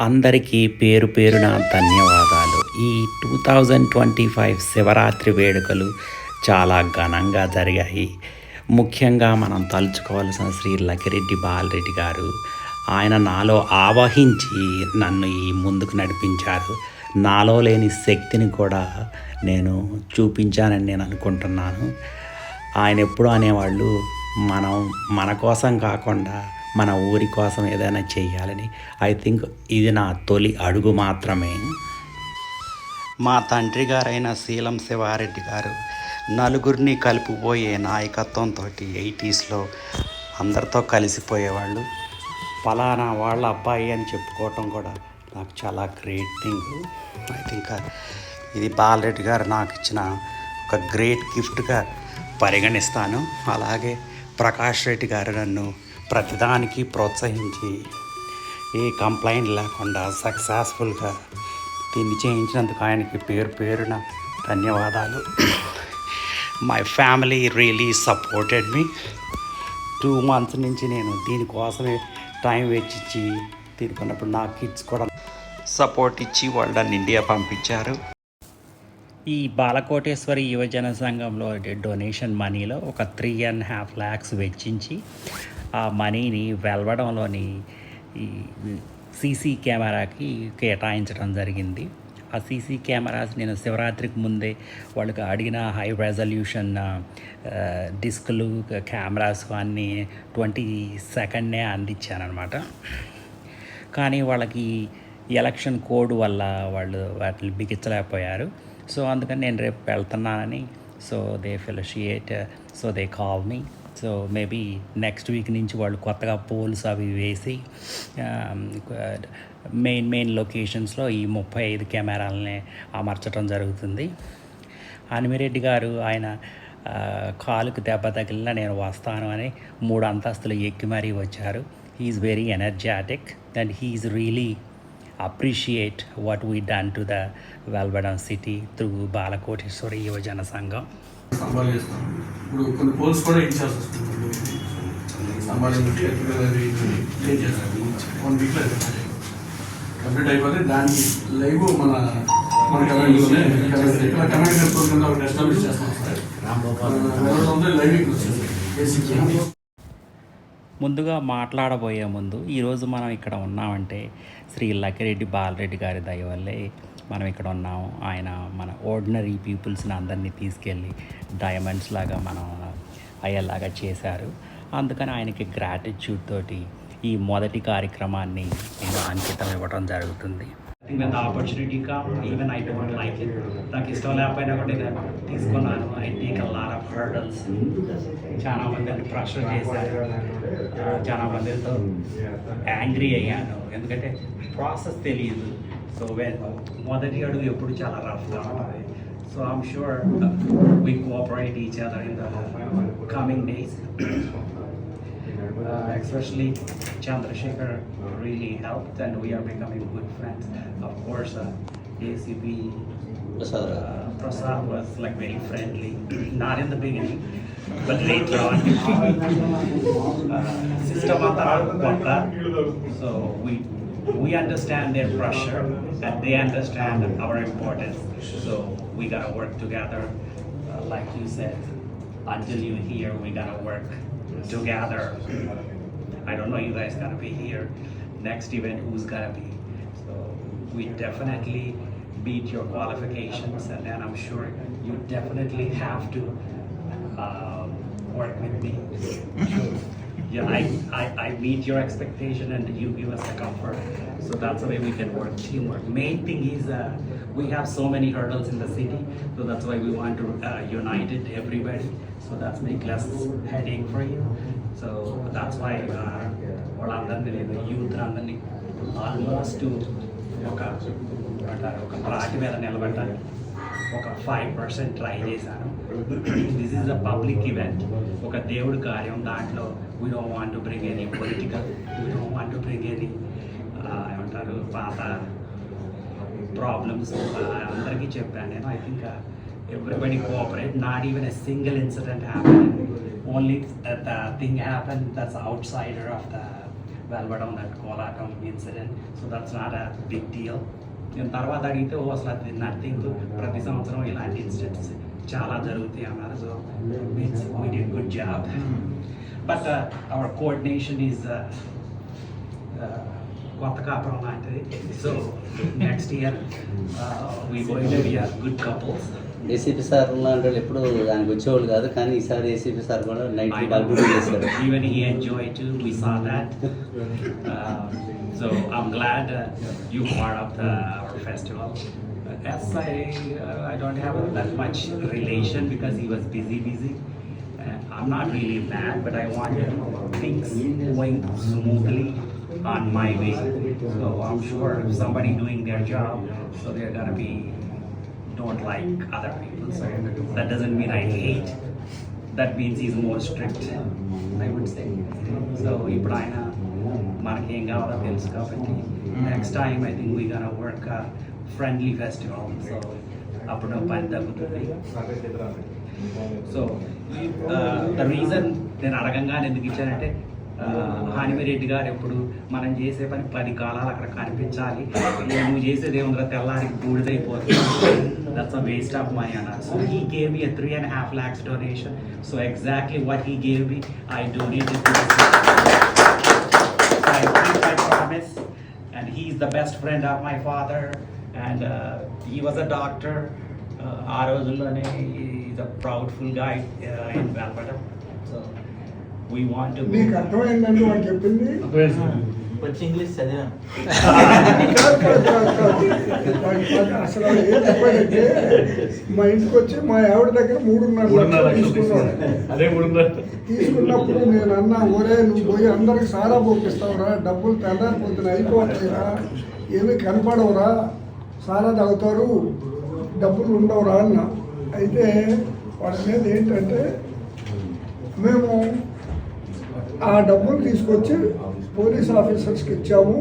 అందరికీ పేరు పేరున ధన్యవాదాలు. ఈ two thousand twenty five Shivaratri వేడుకలు చాలా ఘనంగా జరిగాయి. ముఖ్యంగా మనం తలుచుకోవాల్సిన శ్రీ లకిరెడ్డి బాలరెడ్డి గారు ఆయన నాలో ఆవహించి నన్ను ఈ ముందుకు నడిపించారు. నాలో లేని శక్తిని కూడా నేను చూపించానని నేను అనుకుంటున్నాను. ఆయన ఎప్పుడు అనేవాళ్ళు మనం మన కోసం కాకుండా మన ఊరి కోసం ఏదైనా చేయాలని. ఐ థింక్ ఇది నా తొలి అడుగు మాత్రమే. మా తండ్రి గారైన శీలం శివారెడ్డి గారు నలుగురిని కలిపిపోయే నాయకత్వంతో ఎయిటీస్లో అందరితో కలిసిపోయేవాళ్ళు. ఫలానా వాళ్ళ అబ్బాయి అని చెప్పుకోవటం కూడా నాకు చాలా గ్రేట్ థింగ్ ఐ థింక్ ఇది బాలరెడ్డి గారు నాకు ఇచ్చిన ఒక గ్రేట్ గిఫ్ట్గా పరిగణిస్తాను. అలాగే ప్రకాష్ రెడ్డి గారు నన్ను ప్రతిదానికి ప్రోత్సహించి ఏ కంప్లైంట్ లేకుండా సక్సెస్ఫుల్గా దీన్ని చేయించినందుకు ఆయనకి పేరు పేరున ధన్యవాదాలు. My family really supported me two months నుంచి నేను దీనికోసమే టైం వెచ్చిచ్చి తీరుకున్నప్పుడు నా కిడ్స్ కూడా సపోర్ట్ ఇచ్చి వాళ్ళు నన్ను ఇండియా పంపించారు. ఈ బాలకోటేశ్వరి యువజన సంఘంలో డొనేషన్ మనీలో ఒక త్రీ అండ్ హాఫ్ ల్యాక్స్ వెచ్చించి ఆ మనీని వెలవడంలోని ఈ సీసీ కెమెరాకి కేటాయించడం జరిగింది. ఆ సీసీ కెమెరాస్ నేను శివరాత్రికి ముందే వాళ్ళకి అడిగిన హై రెజల్యూషన్ డిస్క్లు కెమెరాస్ అన్నీ ట్వంటీ సెకండ్నే అందించానమాట కానీ వాళ్ళకి ఎలక్షన్ కోడ్ వల్ల వాళ్ళు వాటిని బిగించలేకపోయారు. సో అందుకని నేను రేపు వెళ్తున్నానని. So they felicitate so they call me so maybe next week నుంచి వాళ్ళు కొత్తగా పోల్స్ అవి వేసి మెయిన్ మెయిన్ లొకేషన్స్లో ఈ ముప్పై ఐదు కెమెరాలని అమర్చడం జరుగుతుంది. అనిమిరెడ్డి గారు ఆయన కాలుకు దెబ్బ తగిలిన నేను వస్తాను అని మూడు అంతస్తులు ఎక్కి మరీ వచ్చారు. He's very energetic and he's really appreciate what we done to the వెల్బడన్ city through Balakoteswari యువజన సంఘం ఇప్పుడు కొన్ని పోల్స్ కూడా ఇచ్చాల్సి వస్తుంది వన్ వీక్లో కంప్లీట్ అయిపోతే దానికి లైవ్ మన మన కమెంట్లోనే ఇక్కడ కమెంట్ నెట్వర్క్ కింద ఒకటి ఎస్టాబ్లిష్ చేస్తాం. సార్ వెళ్ళడంతో లైవ్ వచ్చింది బేసిక్ ముందుగా మాట్లాడబోయే ముందు ఈరోజు మనం ఇక్కడ ఉన్నామంటే శ్రీ లకిరెడ్డి బాలరెడ్డి గారి దయ వల్లే మనం ఇక్కడ ఉన్నాం. ఆయన మన ఆర్డినరీ పీపుల్స్ని అందరినీ తీసుకెళ్ళి డైమండ్స్ లాగా మనం అయ్యేలాగా చేశారు. అందుకని ఆయనకి గ్రాటిట్యూడ్ తోటి ఈ మొదటి కార్యక్రమాన్ని నేను అంకితం ఇవ్వడం జరుగుతుంది. When the opportunity come, even I don't like it. నాకు ఇష్టం లేకపోయినా కూడా నేను తీసుకున్నాను. I take a lot of hurdles చాలా మందిని ప్రెషర్ చేశారు. చాలా మందితో యాంగ్రీ అయ్యాను. ఎందుకంటే ప్రాసెస్ తెలియదు. సో వెన్ మొదటి అడుగు ఎప్పుడు చాలా రఫ్గా ఉంటుంది. So I'm sure we cooperate each other in the coming days especially Chandrasekhar really helped and we are becoming good friends. Of course, uh, ACP uh, Prasad was like very friendly, not in the beginning, but later on. uh, system of the so we we understand their pressure and they understand our importance. So we gotta work together, uh, like you said. Until you hear, we gotta work together. I don't know you guys gotta be here. Next event, who's gonna be? So we definitely beat your qualifications, and then I'm sure you definitely have to um, work with me. Yeah, I, I, I meet your expectation and you give us the comfort. So that's the way we can work teamwork. Main thing is uh, we have so many hurdles in the city, so that's why we want to uh, unite it everybody. So that's make less headache for you. So that's why uh, వాళ్ళందరినీ నేను youth అందరినీ almost ఒక ఏమంటారు, ఒక రాటి మీద నిలబెట్టాలి ఒక ఫైవ్ పర్సెంట్ ట్రై చేశాను this is a public event ఒక దేవుడి కార్యం దాంట్లో we don't want to bring any political we don't want to bring any ఏమంటారు పాత ప్రాబ్లమ్స్ అందరికీ చెప్పాను నేను I think everybody cooperate not even a single incident happen only the thing happen that's outsider of the వెళ్ళడం that Kolatam incident so that's not a big deal నేను తర్వాత అడిగితే ఓ అసలు అది నథింగ్ ప్రతి సంవత్సరం ఇలాంటి ఇన్సిడెంట్స్ చాలా జరుగుతాయి అన్నారు. So means we did good job but our coordination is కొత్త కాపురం లాంటిది so next year we going to be good couples ACP sir లాంటి వాళ్ళు ఎప్పుడు దానికి వచ్చేవాళ్ళు కాదు కానీ ఈసారి ఏసీపీ సార్ కూడా నైట్ బాగా డ్యూటీ చేశారు Even he enjoyed too. We saw that. Uh, so I'm glad uh, you part of the, our festival. Uh, As I, uh, I don't have that much relation because he was busy, busy. Uh, I'm not really mad, but I want things going smoothly on my way. So I'm sure if somebody doing their job, so they're gonna be don't like other people. So that doesn't mean I hate. That means he's more strict, I would say. So ఇప్పుడు ఆయన మనకి ఏం కావాలో తెలుసు కాబట్టి next time I think we gonna work friendly festival so అప్పుడు పని తగ్గుతుంది సో ద రీజన్ నేను అడగంగానే ఎందుకు ఇచ్చానంటే Hanimireddy గారు ఎప్పుడు మనం చేసే పని పది కాలాలు అక్కడ కనిపించాలి. నువ్వు చేసేది ఏముందిరా తెల్లారికి బూడిదైపోతుంది. That's a waste of money అన్నారు. So he gave me three and half lakhs donation so exactly what he gave me I donate I keep my promise, and he's the best friend of my father, and uh, uh ఆ రోజుల్లోనే is a ప్రౌడ్ఫుల్గా in వెల్పడం so we want నీకు అర్థమైందండి వాడు చెప్పింది? వచ్చి English చదివాను. వాడు అసలు వాడు ఏం చెప్పాడంటే మా ఇంటికి వచ్చి మా ఆవిడ దగ్గర మూడున్నర లక్షలు తీసుకున్నాడు. అదే తీసుకున్నప్పుడు నేను అన్నా ఒరే నువ్వు పోయి అందరికి సారా పోపిస్తావురా డబ్బులు తెల్లారిపోతున్నాయి అయిపోతాయిరా ఏమీ కనపడవురా? సారా తాగుతారు డబ్బులు ఉండవురా అన్న. అయితే వాడి మీద ఏంటంటే మేము ఆ డబ్బులు తీసుకొచ్చి పోలీస్ ఆఫీసర్స్కి ఇచ్చాము.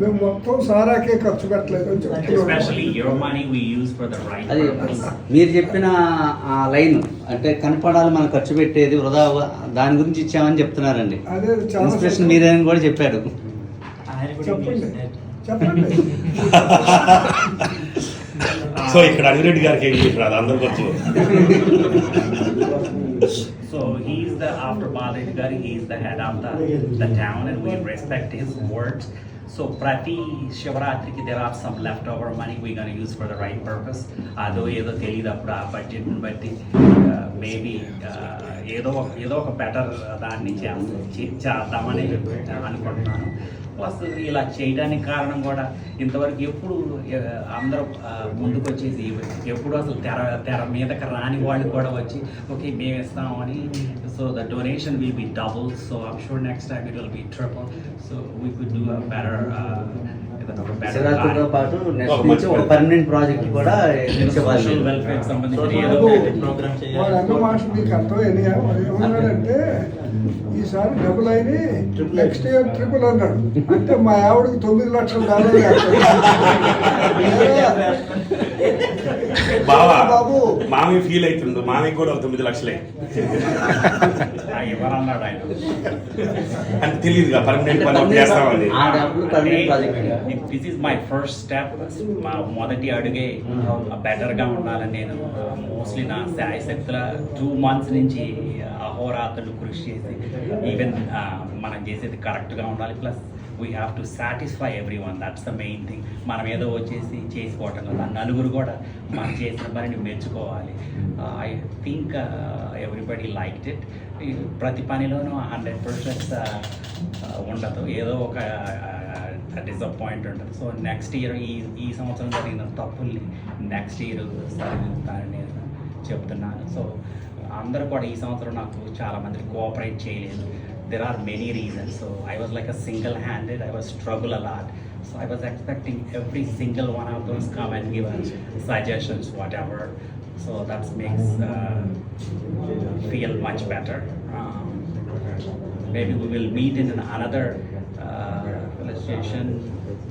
మేము మొత్తం సారాకే ఖర్చు పెట్టలేదు అని చెప్తున్నాడు especially your money we use for the right అది మీరు చెప్పిన ఆ లైన్ అంటే కనపడాలి మనం ఖర్చు పెట్టేది వృధా దాని గురించి ఇచ్చామని చెప్తున్నారండి. అదే ఇన్స్పిరేషన్ మీరేని కూడా చెప్పాడు. సో ఇక్కడ అనిరెడ్డి గారికి ఏం చేసి రాదు అందరికి వచ్చు. So he's the after Balaji Gari, he's the head of the, the town and we respect his words. So Prati Shivaratri there are some leftover money we're gonna use for the right purpose. అదో ఏదో తెలియదు అప్పుడు ఆ budget బట్టి maybe ఏదో ఒక ఏదో ఒక బెటర్ దాన్ని చేద్దామని అనుకుంటున్నాను ప్లస్ ఇలా చేయడానికి కారణం కూడా ఇంతవరకు ఎప్పుడు అందరూ ముందుకు వచ్చేసి ఎప్పుడు అసలు తెర తెర మీదకి రాని వాళ్ళు కూడా వచ్చి ఓకే మేము ఇస్తాం అని so the donation will be double so I'm sure next time it will be triple so we could do better శివరాత్రితో పాటు నెక్స్ట్ నుంచి ఒక పర్మనెంట్ ప్రాజెక్ట్ కూడా ఏమన్నాడంటే ఈసారి డబుల్ అయిన నెక్స్ట్ ఇయర్ ట్రిపుల్ అన్నాడు. అంటే మా ఆవిడకి తొమ్మిది లక్షల డాలర్లు బావా మామి ఫీల్ అవుతుండు. మామికి కూడా ఒక తొమ్మిది లక్షలే. ఆ, ఎవరన్నాడు ఆయన? అంటే తెలియదుగా పర్మనెంట్ పని చేస్తామని this is my first step మా మొదటి అడుగే బెటర్గా ఉండాలని నేను మోస్ట్లీ నా శాయశక్తుల టూ మంత్స్ నుంచి అహోరాత్రులు కృషి చేసి ఈవెన్ మనం చేసేది కరెక్ట్గా ఉండాలి. Plus we have to satisfy everyone that's the main thing మనం ఏదో వచ్చేసి చేసుకోవటం కదా. నలుగురు కూడా మనం చేసిన పనిని మెచ్చుకోవాలి. I think everybody like it ప్రతి పనిలోనూ హండ్రెడ్ పర్సెంట్ ఉండదు. ఏదో ఒక డిసప్పాయింట్ ఉంటుంది. సో నెక్స్ట్ ఇయర్ ఈ ఈ సంవత్సరం జరిగిన తప్పుల్ని నెక్స్ట్ ఇయర్ సరిదిద్దుతానని నేను చెప్తున్నాను. సో అందరూ కూడా ఈ సంవత్సరం నాకు చాలా మంది కోఆపరేట్ చేయలేదు. there are many reasons. So I was like a single-handed, I was struggle a lot. So I was expecting every single one of those come and give us suggestions, whatever. So that makes uh, feel much better. Um, maybe we will meet in another illustration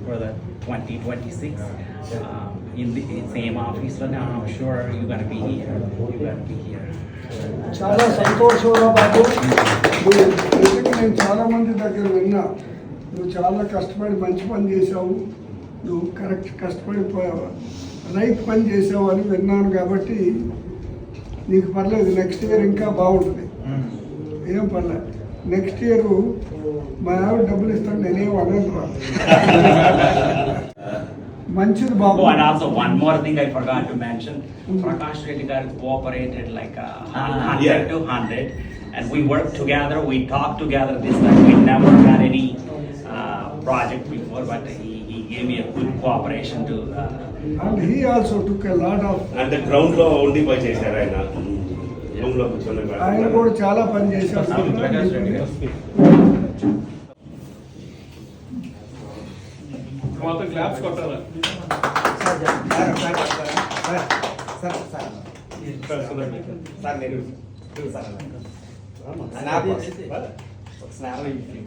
for the 2026 um, in the same office. So now I'm sure you're gonna be here. You're gonna be here. చాలా సంతోషంగా బాబు నువ్వు ఎందుకు నేను చాలా మంది దగ్గర విన్నా నువ్వు చాలా కష్టపడి మంచి పని చేసావు నువ్వు కరెక్ట్ కష్టపడి రైట్ పని చేసావు అని విన్నాను కాబట్టి నీకు పర్లేదు నెక్స్ట్ ఇయర్ ఇంకా బాగుంటుంది ఏం పర్లేదు నెక్స్ట్ ఇయర్ మా ఆవిడ డబ్బులు ఇస్తాను నేనేం అడగను. మంచిది బాబు Oh, and also one more thing I forgot to mention, Prakash Reddy garu cooperated like a hundred Yeah. to hundred. And we worked together, we talked together this time, we never had any uh, project before, but he, he gave me a good cooperation to, uh, and he also took a lot of అంటే గ్రౌండ్లో ఉండి పోయి చేశారు ఆయన ఆయన కూడా చాలా పని చేశారు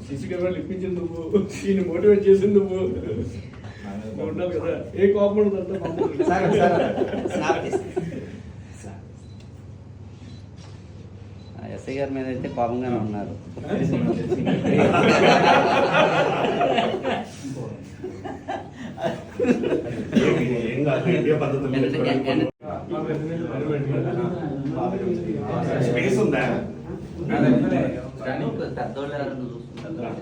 సిసి కెమెరాలు ఇప్పించింది నువ్వు. ఈయన మోటివేట్ చేసింది నువ్వు. ఉండాలి కదా. ఏ కోపం ఉండదంటే ఎస్ఐ గారి మీద అయితే కోపంగానే ఉన్నారు ఏం కాదు ఇండియా పద్ధతి స్పేస్ ఉందా పెద్దోళ్ళు ఎవరైనా చూసుకుంటారు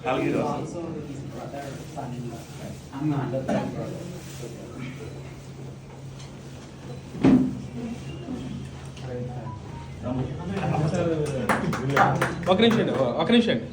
కలిగి ఒక నిమిషం అండి ఒక నిమిషం అండి.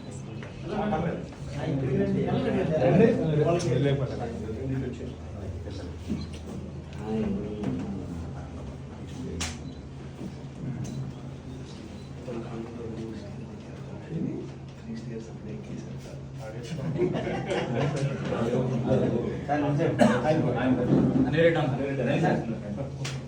చెప్పండి